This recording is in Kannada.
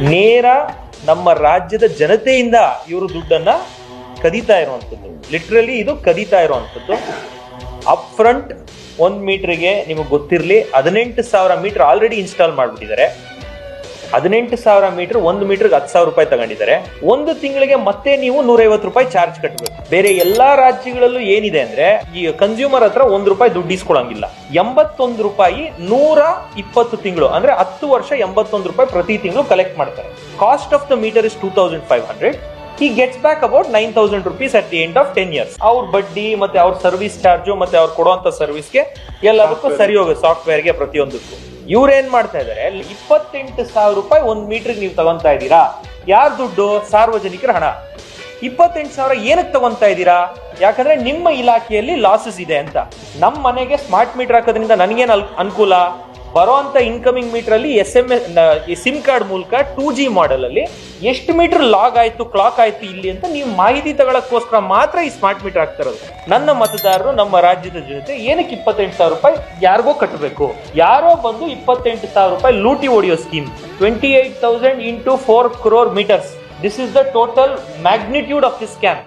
ನೇರ ನಮ್ಮ ರಾಜ್ಯದ ಜನತೆಯಿಂದ ಇವರು ದುಡ್ಡನ್ನ ಕದೀತಾ ಇರುವಂಥದ್ದು. ಲಿಟ್ರಲಿ ಇದು ಕದೀತಾ ಇರುವಂಥದ್ದು. ಅಪ್ ಫ್ರಂಟ್ ಒಂದು ಮೀಟ್ರಿಗೆ ನಿಮಗೆ ಗೊತ್ತಿರಲಿ, ಹದಿನೆಂಟು ಸಾವಿರ ಮೀಟರ್ ಆಲ್ರೆಡಿ ಇನ್ಸ್ಟಾಲ್ ಮಾಡಿಬಿಟ್ಟಿದ್ದಾರೆ. ಹದಿನೆಂಟು ಸಾವಿರ ಮೀಟರ್ ಒಂದು ಮೀಟರ್ಗೆ ಹತ್ತು ಸಾವಿರ ರೂಪಾಯಿ ತಗೊಂಡಿದ್ದಾರೆ. ಒಂದು ತಿಂಗಳಿಗೆ ಮತ್ತೆ ನೀವು ನೂರೈವತ್ತು ರೂಪಾಯಿ ಚಾರ್ಜ್ ಕಟ್ಟಬೇಕು ಬೇರೆ ಎಲ್ಲಾ ರಾಜ್ಯಗಳಲ್ಲೂ ಏನಿದೆ ಅಂದ್ರೆ ಈ ಕನ್ಸ್ಯೂಮರ್ ಹತ್ರ ಒಂದು ರೂಪಾಯಿ ದುಡ್ಡು ಇಸ್ಕೊಳಂಗಿಲ್ಲ. ಎಂಬತ್ತೊಂದು ರೂಪಾಯಿ ನೂರ ಇಪ್ಪತ್ತು ತಿಂಗಳು ಅಂದ್ರೆ ಹತ್ತು ವರ್ಷ ಎಂಬತ್ತೊಂದು ರೂಪಾಯಿ ಪ್ರತಿ ತಿಂಗಳು ಕಲೆಕ್ಟ್ ಮಾಡ್ತಾರೆ. Cost of the meter is two thousand five hundred he gets back about nine thousand rupees at the end of ten years ಅವ್ರ ಬಡ್ಡಿ ಮತ್ತೆ ಅವ್ರ ಸರ್ವಿಸ್ ಚಾರ್ಜು ಮತ್ತೆ ಅವ್ರು ಕೊಡುವಂತ ಸರ್ವಿಸ್ಗೆ ಎಲ್ಲದಕ್ಕೂ ಸರಿ ಹೋಗುತ್ತೆ ಸಾಫ್ಟ್ವೇರ್ಗೆ ಪ್ರತಿಯೊಂದಕ್ಕೂ. ಇವ್ರು ಏನ್ ಮಾಡ್ತಾ ಇದಾರೆ? ಇಪ್ಪತ್ತೆಂಟು ಸಾವಿರ ರೂಪಾಯಿ ಒಂದ್ ಮೀಟರ್ ನೀವು ತಗೊಂತಾ ಇದ್ದೀರಾ? ಯಾರ ದುಡ್ಡು? ಸಾರ್ವಜನಿಕರ ಹಣ. ಇಪ್ಪತ್ತೆಂಟು ಸಾವಿರ ಏನಕ್ಕೆ ತಗೊಂತಾ ಇದ್ದೀರಾ? ಯಾಕಂದ್ರೆ ನಿಮ್ಮ ಇಲಾಖೆಯಲ್ಲಿ ಲಾಸಸ್ ಇದೆ ಅಂತ. ನಮ್ಮ ಮನೆಗೆ ಸ್ಮಾರ್ಟ್ ಮೀಟರ್ ಹಾಕೋದ್ರಿಂದ ನನಗೇನು ಅನುಕೂಲ? ಬರೋಂಥ ಇನ್ಕಮಿಂಗ್ ಮೀಟರ್ ಅಲ್ಲಿ S M S sim card ಮೂಲಕ ಟೂ ಜಿ ಮಾಡೆಲ್ ಅಲ್ಲಿ ಎಷ್ಟು ಮೀಟರ್ ಲಾಗ್ ಆಯ್ತು ಕ್ಲಾಕ್ ಆಯ್ತು ಇಲ್ಲಿ ಅಂತ ನೀವು ಮಾಹಿತಿ ತಗೊಳ್ಳೋಕ್ಕೋಸ್ಕರ ಮಾತ್ರ ಈ ಸ್ಮಾರ್ಟ್ ಮೀಟರ್ ಆಗ್ತಾ ಇರೋದು ನನ್ನ ಮತದಾರರು, ನಮ್ಮ ರಾಜ್ಯದ ಜನತೆ ಏನಕ್ಕೆ ಇಪ್ಪತ್ತೆಂಟು ಸಾವಿರ ರೂಪಾಯಿ ಯಾರಿಗೋ ಕಟ್ಟಬೇಕು? ಯಾರೋ ಬಂದು ಇಪ್ಪತ್ತೆಂಟು ಸಾವಿರ ರೂಪಾಯಿ ಲೂಟಿ ಹೊಡೆಯೋ scheme twenty eight thousand into four crore meters this is the total magnitude of this scam